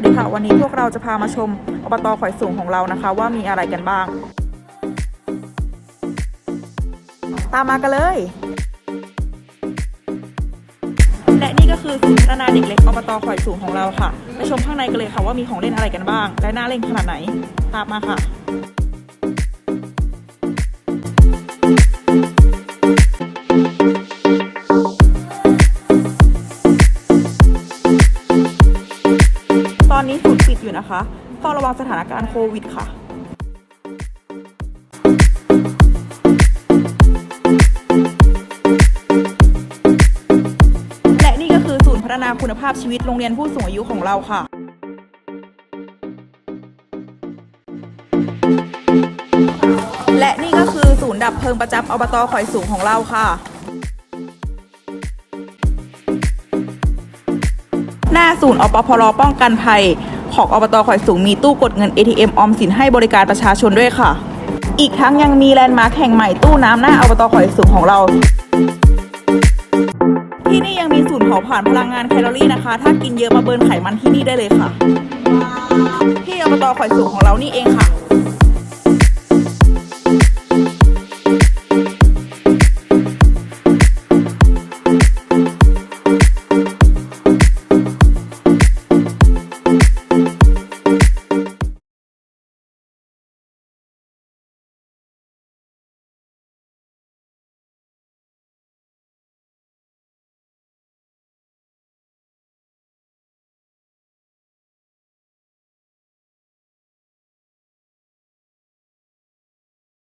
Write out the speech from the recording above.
วัสดีค่ะ วันนี้พวกเราจะพามาชมอบตข่อยสูงของเรานะคะ ว่ามีอะไรกันบ้าง ตามมากันเลย และนี่ก็คือศูนย์พัฒนาเด็กเล็กอบตข่อยสูงของเราค่ะไปชมข้างในกันเลยค่ะว่ามีของเล่นอะไรกันบ้าง และน่าเล่นขนาดไหน ตามมาค่ะ อยู่นะคะเฝ้าระวังสถานการณ์โควิดค่ะและนี่ก็คือศูนย์พัฒนาคุณภาพชีวิตโรงเรียนผู้สูงอายุของเราค่ะและนี่ก็คือศูนย์ดับเพลิงประจำอบตข่อยสูงของเราค่ะ หน้าศูนย์อปพรป้องกันภัย ของอบตข่อยสูงมีตู้กดเงิน ATM ออมสินให้บริการประชาชนด้วยค่ะ อีกทั้งยังมีแลนด์มาร์คแห่งใหม่ตู้น้ำหน้าอบตข่อยสูงของเรา ที่นี่ยังมีศูนย์เผาผลาญพลังงานแคลอรี่นะคะ ถ้ากินเยอะมาเบิร์นไขมันที่นี่ได้เลยค่ะ ที่อบตข่อยสูงของเรานี่เองค่ะ